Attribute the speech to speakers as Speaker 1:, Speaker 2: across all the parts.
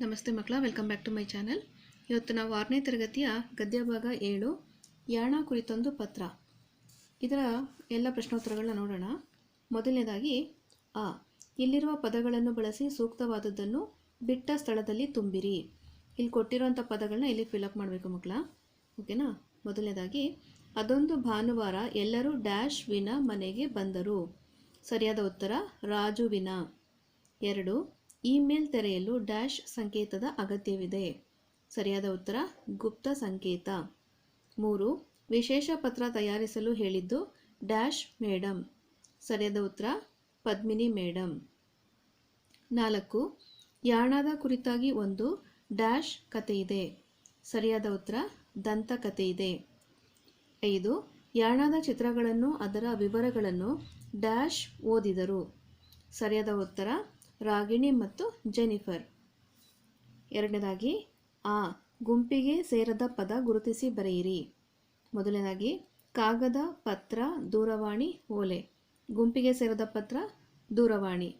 Speaker 1: ನಮಸ್ತೆ ಮಕ್ಕಳ, welcome back to my channel. ಇವತ್ತು ನಾವು ಆರನೇ ತರಗತಿಯ ಗದ್ಯ ಭಾಗ ಏಳು, ಯಾಣ ಕುರಿತೊಂದು ಪತ್ರ. ಇದರ ಎಲ್ಲ ಪ್ರಶ್ನೋತ್ತರಗಳನ್ನ ನೋಡೋಣ. ಮೊದಲನೇದಾಗಿ, ಆ, ಇಲ್ಲಿರುವ ಪದಗಳನ್ನು ಬಳಸಿ ಸೂಕ್ತವಾದದ್ದನ್ನು ಬಿಟ್ಟ ಸ್ಥಳದಲ್ಲಿ ತುಂಬಿರಿ. ಇಲ್ಲಿ ಕೊಟ್ಟಿರುವಂಥ ಪದಗಳನ್ನ ಇಲ್ಲಿ ಫಿಲಪ್ ಮಾಡಬೇಕು ಮಕ್ಕಳ. ಓಕೆನಾ? ಮೊದಲನೇದಾಗಿ, ಅದೊಂದು ಭಾನುವಾರ ಎಲ್ಲರೂ ಡ್ಯಾಶ್ ವಿನ ಮನೆಗೆ ಬಂದರು. ಸರಿಯಾದ ಉತ್ತರ ರಾಜುವಿನ ಎರಡು ಇಮೇಲ್ ತೆರೆಯಲು ಡ್ಯಾಶ್ ಸಂಕೇತದ ಅಗತ್ಯವಿದೆ. ಸರಿಯಾದ ಉತ್ತರ, ಗುಪ್ತ ಸಂಕೇತ. ಮೂರು, ವಿಶೇಷ ಪತ್ರ ತಯಾರಿಸಲು ಹೇಳಿದ್ದು, ಡ್ಯಾಶ್ ಮೇಡಮ್ ಸರಿಯಾದ ಉತ್ತರ, ಪದ್ಮಿನಿ ಮೇಡಮ್ ನಾಲ್ಕು, ಯಾಣದ ಕುರಿತಾಗಿ ಒಂದು ಡ್ಯಾಶ್ ಇದೆ ಸರಿಯಾದ ಉತ್ತರ, ದಂತ ಕಥೆ ಇದೆ ಐದು, ಯಾಣದ ಚಿತ್ರಗಳನ್ನು ಅದರ ವಿವರಗಳನ್ನು ಡ್ಯಾಶ್ ಓದಿದರು. ಸರಿಯಾದ ಉತ್ತರ ರಾಗಿಣಿ ಮತ್ತು ಜೆನಿಫರ್. ಎರಡನೇದಾಗಿ, ಆ ಗುಂಪಿಗೆ ಸೇರದ ಪದ ಗುರುತಿಸಿ ಬರೆಯಿರಿ. ಮೊದಲನೇದಾಗಿ, ಕಾಗದ, ಪತ್ರ, ದೂರವಾಣಿ, ಓಲೆ. ಗುಂಪಿಗೆ ಸೇರದ ಪತ್ರ, ದೂರವಾಣಿ.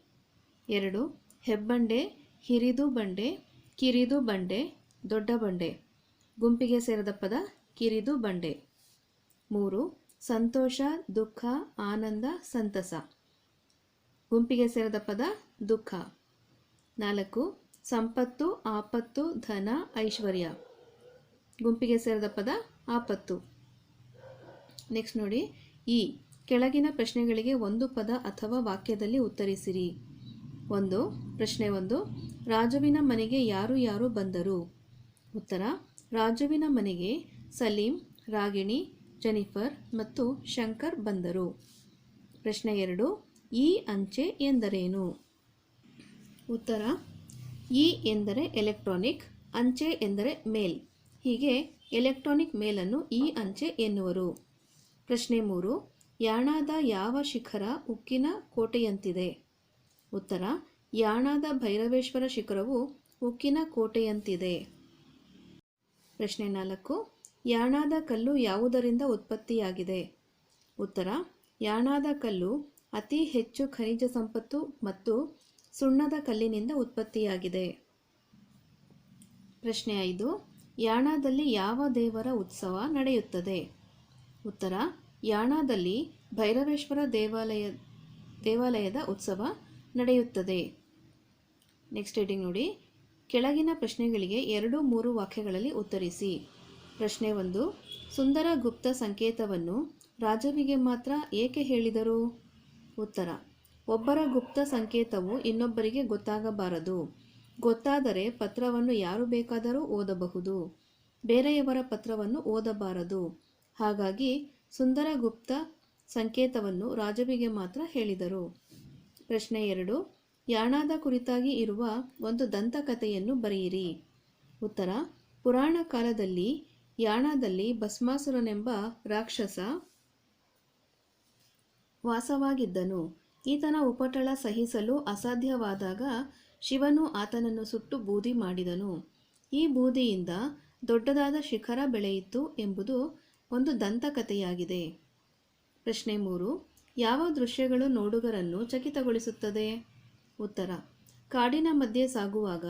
Speaker 1: ಎರಡು, ಹೆಬ್ಬಂಡೆ, ಹಿರಿದು ಬಂಡೆ, ಕಿರಿದು ಬಂಡೆ, ದೊಡ್ಡ ಬಂಡೆ. ಗುಂಪಿಗೆ ಸೇರದ ಪದ, ಕಿರಿದು ಬಂಡೆ. ಮೂರು, ಸಂತೋಷ, ದುಃಖ, ಆನಂದ, ಸಂತಸ. ಗುಂಪಿಗೆ ಸೇರಿದ ಪದ ದುಃಖ. ನಾಲ್ಕು, ಸಂಪತ್ತು, ಆಪತ್ತು, ಧನ, ಐಶ್ವರ್ಯ. ಗುಂಪಿಗೆ ಸೇರಿದ ಪದ ಆಪತ್ತು. ನೆಕ್ಸ್ಟ್ ನೋಡಿ. ಈ ಕೆಳಗಿನ ಪ್ರಶ್ನೆಗಳಿಗೆ ಒಂದು ಪದ ಅಥವಾ ವಾಕ್ಯದಲ್ಲಿ ಉತ್ತರಿಸಿರಿ. ಒಂದು, ಪ್ರಶ್ನೆ ಒಂದು, ರಾಜುವಿನ ಮನೆಗೆ ಯಾರು ಯಾರು ಬಂದರು? ಉತ್ತರ, ರಾಜುವಿನ ಮನೆಗೆ ಸಲೀಂ, ರಾಗಿಣಿ, ಜೆನಿಫರ್ ಮತ್ತು ಶಂಕರ್ ಬಂದರು. ಪ್ರಶ್ನೆ ಎರಡು ಈ ಅಂಚೆ ಎಂದರೇನು? ಉತ್ತರ ಇ ಎಂದರೆ ಎಲೆಕ್ಟ್ರಾನಿಕ್, ಅಂಚೆ ಎಂದರೆ ಮೇಲ್. ಹೀಗೆ ಎಲೆಕ್ಟ್ರಾನಿಕ್ ಮೇಲನ್ನು ಈ ಅಂಚೆ ಎನ್ನುವರು. ಪ್ರಶ್ನೆ ಮೂರು, ಯಾಣಾದ ಯಾವ ಶಿಖರ ಉಕ್ಕಿನ ಕೋಟೆಯಂತಿದೆ? ಉತ್ತರ, ಯಾಣಾದ ಭೈರವೇಶ್ವರ ಶಿಖರವು ಉಕ್ಕಿನ ಕೋಟೆಯಂತಿದೆ. ಪ್ರಶ್ನೆ ನಾಲ್ಕು, ಯಾಣಾದ ಕಲ್ಲು ಯಾವುದರಿಂದ ಉತ್ಪತ್ತಿಯಾಗಿದೆ? ಉತ್ತರ, ಯಾಣಾದ ಕಲ್ಲು ಅತಿ ಹೆಚ್ಚು ಖನಿಜ ಸಂಪತ್ತು ಮತ್ತು ಸುಣ್ಣದ ಕಲ್ಲಿನಿಂದ ಉತ್ಪತ್ತಿಯಾಗಿದೆ. ಪ್ರಶ್ನೆ ಐದು, ಯಾಣಾದಲ್ಲಿ ಯಾವ ದೇವರ ಉತ್ಸವ ನಡೆಯುತ್ತದೆ? ಉತ್ತರ, ಯಾಣಾದಲ್ಲಿ ಭೈರವೇಶ್ವರ ದೇವಾಲಯ, ದೇವಾಲಯದ ಉತ್ಸವ ನಡೆಯುತ್ತದೆ. ನೆಕ್ಸ್ಟ್ ರೀಡಿಂಗ್ ನೋಡಿ. ಕೆಳಗಿನ ಪ್ರಶ್ನೆಗಳಿಗೆ ಎರಡು ಮೂರು ವಾಕ್ಯಗಳಲ್ಲಿ ಉತ್ತರಿಸಿ. ಪ್ರಶ್ನೆ ಒಂದು ಸುಂದರ ಗುಪ್ತ ಸಂಕೇತವನ್ನು ರಾಜವಿಗೆ ಮಾತ್ರ ಏಕೆ ಹೇಳಿದರು? ಉತ್ತರ. ಒಬ್ಬರ ಗುಪ್ತ ಸಂಕೇತವು ಇನ್ನೊಬ್ಬರಿಗೆ ಗೊತ್ತಾಗಬಾರದು. ಗೊತ್ತಾದರೆ ಪತ್ರವನ್ನು ಯಾರು ಬೇಕಾದರೂ ಓದಬಹುದು. ಬೇರೆಯವರ ಪತ್ರವನ್ನು ಓದಬಾರದು. ಹಾಗಾಗಿ ಸುಂದರ ಗುಪ್ತ ಸಂಕೇತವನ್ನು ರಾಜವಿಗೆ ಮಾತ್ರ ಹೇಳಿದರು. ಪ್ರಶ್ನೆ ಎರಡು. ಯಾಣಾದ ಕುರಿತಾಗಿ ಇರುವ ಒಂದು ದಂತಕಥೆಯನ್ನು ಬರೆಯಿರಿ. ಉತ್ತರ. ಪುರಾಣ ಕಾಲದಲ್ಲಿ ಯಾಣದಲ್ಲಿ ಭಸ್ಮಾಸುರನೆಂಬ ರಾಕ್ಷಸ ವಾಸವಾಗಿದ್ದನು. ಈತನ ಉಪಟಳ ಸಹಿಸಲು ಅಸಾಧ್ಯವಾದಾಗ ಶಿವನು ಆತನನ್ನು ಸುಟ್ಟು ಬೂದಿ ಮಾಡಿದನು. ಈ ಬೂದಿಯಿಂದ ದೊಡ್ಡದಾದ ಶಿಖರ ಬೆಳೆಯಿತು ಎಂಬುದು ಒಂದು ದಂತಕಥೆಯಾಗಿದೆ. ಪ್ರಶ್ನೆ ಮೂರು, ಯಾವ ದೃಶ್ಯಗಳು ನೋಡುಗರನ್ನು ಚಕಿತಗೊಳಿಸುತ್ತದೆ? ಉತ್ತರ, ಕಾಡಿನ ಮಧ್ಯೆ ಸಾಗುವಾಗ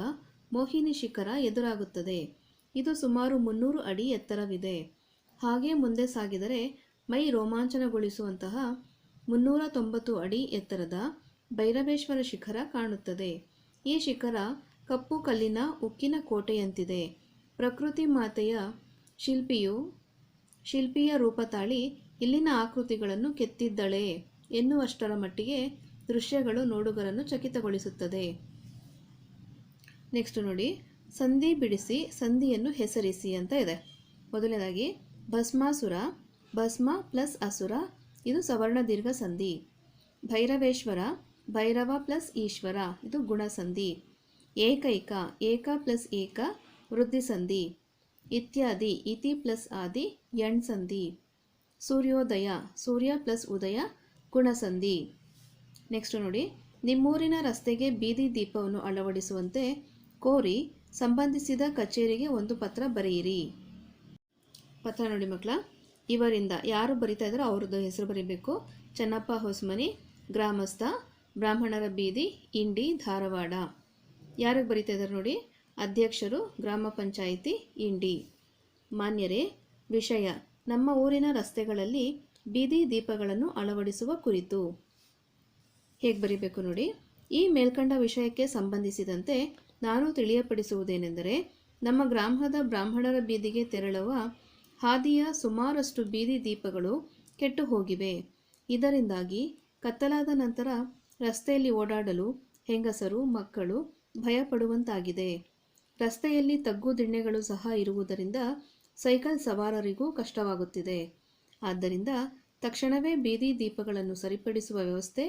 Speaker 1: ಮೋಹಿನಿ ಶಿಖರ ಎದುರಾಗುತ್ತದೆ. ಇದು ಸುಮಾರು ಮುನ್ನೂರು ಅಡಿ ಎತ್ತರವಿದೆ. ಹಾಗೆ ಮುಂದೆ ಸಾಗಿದರೆ ಮೈ ರೋಮಾಂಚನಗೊಳಿಸುವಂತಹ ಮುನ್ನೂರ ತೊಂಬತ್ತು ಅಡಿ ಎತ್ತರದ ಭೈರವೇಶ್ವರ ಶಿಖರ ಕಾಣುತ್ತದೆ. ಈ ಶಿಖರ ಕಪ್ಪು ಕಲ್ಲಿನ ಉಕ್ಕಿನ ಕೋಟೆಯಂತಿದೆ. ಪ್ರಕೃತಿ ಮಾತೆಯ ಶಿಲ್ಪಿಯು, ಶಿಲ್ಪಿಯ ರೂಪ ತಾಳಿ ಇಲ್ಲಿನ ಆಕೃತಿಗಳನ್ನು ಕೆತ್ತಿದ್ದಳೆ ಎನ್ನುವಷ್ಟರ ಮಟ್ಟಿಗೆ ದೃಶ್ಯಗಳು ನೋಡುಗರನ್ನು ಚಕಿತಗೊಳಿಸುತ್ತದೆ. ನೆಕ್ಸ್ಟ್ ನೋಡಿ, ಸಂಧಿ ಬಿಡಿಸಿ ಸಂಧಿಯನ್ನು ಹೆಸರಿಸಿ ಅಂತ ಇದೆ. ಮೊದಲನೇದಾಗಿ ಭಸ್ಮಾಸುರ, ಭಸ್ಮ ಪ್ಲಸ್ ಅಸುರ ಇದು ಸವರ್ಣ ದೀರ್ಘ ಸಂಧಿ. ಭೈರವೇಶ್ವರ, ಭೈರವ ಪ್ಲಸ್ ಈಶ್ವರ, ಇದು ಗುಣಸಂಧಿ ಏಕೈಕ, ಏಕ ಪ್ಲಸ್ ಏಕ ವೃದ್ಧಿ ಸಂಧಿ. ಇತ್ಯಾದಿ, ಇತಿ ಪ್ಲಸ್ ಆದಿ, ಎಣ್ ಸಂಧಿ. ಸೂರ್ಯೋದಯ, ಸೂರ್ಯ ಪ್ಲಸ್ ಉದಯ ಗುಣಸಂಧಿ ನೆಕ್ಸ್ಟ್ ನೋಡಿ, ನಿಮ್ಮೂರಿನ ರಸ್ತೆಗೆ ಬೀದಿ ದೀಪವನ್ನು ಅಳವಡಿಸುವಂತೆ ಕೋರಿ ಸಂಬಂಧಿಸಿದ ಕಚೇರಿಗೆ ಒಂದು ಪತ್ರ ಬರೆಯಿರಿ. ಪತ್ರ ನೋಡಿ ಮಕ್ಕಳ. ಇವರಿಂದ ಯಾರು ಬರಿತಾ ಇದ್ದಾರೋ ಅವ್ರದ್ದು ಹೆಸರು ಬರೀಬೇಕು. ಚನ್ನಪ್ಪ ಹೊಸಮನಿ, ಗ್ರಾಮಸ್ಥ, ಬ್ರಾಹ್ಮಣರ ಬೀದಿ, ಇಂಡಿ, ಧಾರವಾಡ. ಯಾರಿಗೆ ಬರಿತಾ ಇದ್ದಾರೆ ನೋಡಿ? ಅಧ್ಯಕ್ಷರು, ಗ್ರಾಮ ಪಂಚಾಯಿತಿ, ಇಂಡಿ. ಮಾನ್ಯರೇ, ವಿಷಯ. ನಮ್ಮ ಊರಿನ ರಸ್ತೆಗಳಲ್ಲಿ ಬೀದಿ ದೀಪಗಳನ್ನು ಅಳವಡಿಸುವ ಕುರಿತು. ಹೇಗೆ ಬರೀಬೇಕು ನೋಡಿ? ಈ ಮೇಲ್ಕಂಡ ವಿಷಯಕ್ಕೆ ಸಂಬಂಧಿಸಿದಂತೆ ನಾನು ತಿಳಿಯಪಡಿಸುವುದೇನೆಂದರೆ, ನಮ್ಮ ಗ್ರಾಮದ ಬ್ರಾಹ್ಮಣರ ಬೀದಿಗೆ ತೆರಳುವ ಹಾದಿಯ ಸುಮಾರಷ್ಟು ಬೀದಿ ದೀಪಗಳು ಕೆಟ್ಟು ಹೋಗಿವೆ ಇದರಿಂದಾಗಿ ಕತ್ತಲಾದ ನಂತರ ರಸ್ತೆಯಲ್ಲಿ ಓಡಾಡಲು ಹೆಂಗಸರು, ಮಕ್ಕಳು ಭಯಪಡುವಂತಾಗಿದೆ. ರಸ್ತೆಯಲ್ಲಿ ತಗ್ಗು ದಿಣ್ಣೆಗಳು ಸಹ ಇರುವುದರಿಂದ ಸೈಕಲ್ ಸವಾರರಿಗೂ ಕಷ್ಟವಾಗುತ್ತಿದೆ. ಆದ್ದರಿಂದ ತಕ್ಷಣವೇ ಬೀದಿ ದೀಪಗಳನ್ನು ಸರಿಪಡಿಸುವ ವ್ಯವಸ್ಥೆ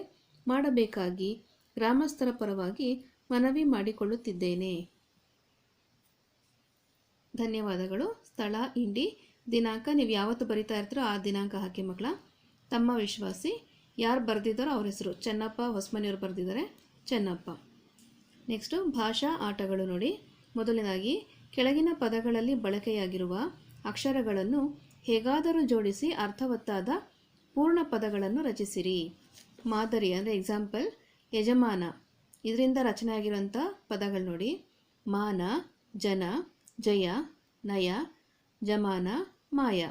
Speaker 1: ಮಾಡಬೇಕಾಗಿ ಗ್ರಾಮಸ್ಥರ ಪರವಾಗಿ ಮನವಿ ಮಾಡಿಕೊಳ್ಳುತ್ತಿದ್ದೇನೆ. ಧನ್ಯವಾದಗಳು. ಸ್ಥಳ, ಇಂಡಿ. ದಿನಾಂಕ, ನೀವು ಯಾವತ್ತು ಬರಿತಾ ಇರ್ತೀರೋ ಆ ದಿನಾಂಕ ಹಾಕಿ ಮಕ್ಕಳ. ತಮ್ಮ ವಿಶ್ವಾಸಿ, ಯಾರು ಬರೆದಿದ್ದಾರೋ ಅವ್ರ ಹೆಸರು. ಚೆನ್ನಪ್ಪ, ಹೊಸ್ಮನಿಯವರು ಬರೆದಿದ್ದಾರೆ. ಚೆನ್ನಪ್ಪ. ನೆಕ್ಸ್ಟು ಭಾಷಾ ಆಟಗಳು ನೋಡಿ. ಮೊದಲನೇದಾಗಿ, ಕೆಳಗಿನ ಪದಗಳಲ್ಲಿ ಬಳಕೆಯಾಗಿರುವ ಅಕ್ಷರಗಳನ್ನು ಹೇಗಾದರೂ ಜೋಡಿಸಿ ಅರ್ಥವತ್ತಾದ ಪೂರ್ಣ ಪದಗಳನ್ನು ರಚಿಸಿರಿ. ಮಾದರಿ ಅಂದರೆ ಎಕ್ಸಾಂಪಲ್ ಯಜಮಾನ. ಇದರಿಂದ ರಚನೆ ಆಗಿರುವಂಥ ಪದಗಳು ನೋಡಿ. ಮಾನ, ಜನ, ಜಯ, ನಯ, ಜಮಾನ ಮಾಯ.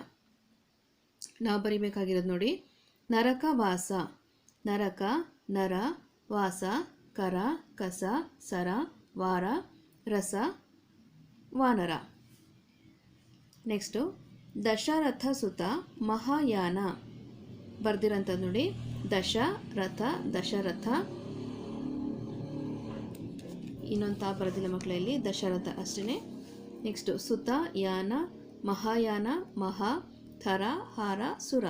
Speaker 1: ನಾವು ಬರಿಬೇಕಾಗಿರೋದು ನೋಡಿ, ನರಕ ವಾಸ. ನರಕ, ನರ, ವಾಸ, ಕರ, ಕಸ, ಸರ, ವಾರ, ರಸ, ವಾನರ. ನೆಕ್ಸ್ಟು, ದಶರಥ ಸುತ ಮಹಾಯಾನ. ಬರ್ದಿರೋಂಥದ್ದು ನೋಡಿ, ದಶ, ರಥ, ದಶರಥ. ಇನ್ನೊಂದು ತಾ ಬರೋದಿಲ್ಲ ಮಕ್ಕಳಲ್ಲಿ, ದಶರಥ ಅಷ್ಟೇ ನೆಕ್ಸ್ಟು, ಸುತ, ಯಾನ ಮಹಾಯಾನ, ಮಹಾ, ಥರ, ಹಾರ, ಸುರ.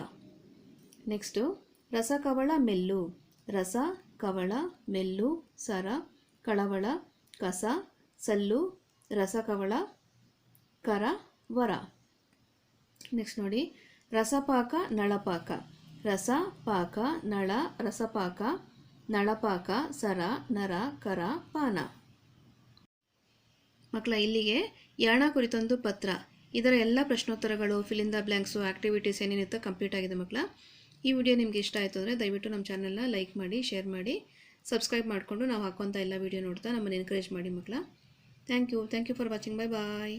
Speaker 1: ನೆಕ್ಸ್ಟು ರಸಕವಳ ಮೆಲ್ಲು. ರಸ, ಕವಳ, ಮೆಲ್ಲು, ಸರ, ಕಳವಳ, ಕಸ, ಸಲ್ಲು ರಸಕವಳ ಕರ, ವರ. ನೆಕ್ಸ್ಟ್ ನೋಡಿ, ರಸಪಾಕ, ನಳಪಾಕ. ರಸ ಪಾಕ ನಳ, ರಸಪಾಕ. ನಳಪಾಕ, ಸರ, ನರ, ಕರ, ಪಾನ. ಮಕ್ಕಳ ಇಲ್ಲಿಗೆ ಯಾಣ ಕುರಿತೊಂದು ಪತ್ರ. ಇದರ ಎಲ್ಲ ಪ್ರಶ್ನೋತ್ತರಗಳು fill in the blanks activities ಏನೇನಿತ್ತು complete ಆಗಿದೆ ಮಕ್ಕಳ. ಈ ವಿಡಿಯೋ ನಿಮಗೆ ಇಷ್ಟ ಆಯಿತು ಅಂದರೆ ದಯವಿಟ್ಟು ನಮ್ಮ ಚಾನಲ್ನ ಲೈಕ್ ಮಾಡಿ ಶೇರ್ ಮಾಡಿ ಸಬ್ಸ್ಕ್ರೈಬ್ ಮಾಡಿಕೊಂಡು ನಾವು ಹಾಕುವಂಥ ಎಲ್ಲ ವಿಡಿಯೋ ನೋಡ್ತಾ ನಮ್ಮನ್ನು ಎನ್ಕರೇಜ್ ಮಾಡಿ ಮಕ್ಕಳ. Thank you thank you for watching bye bye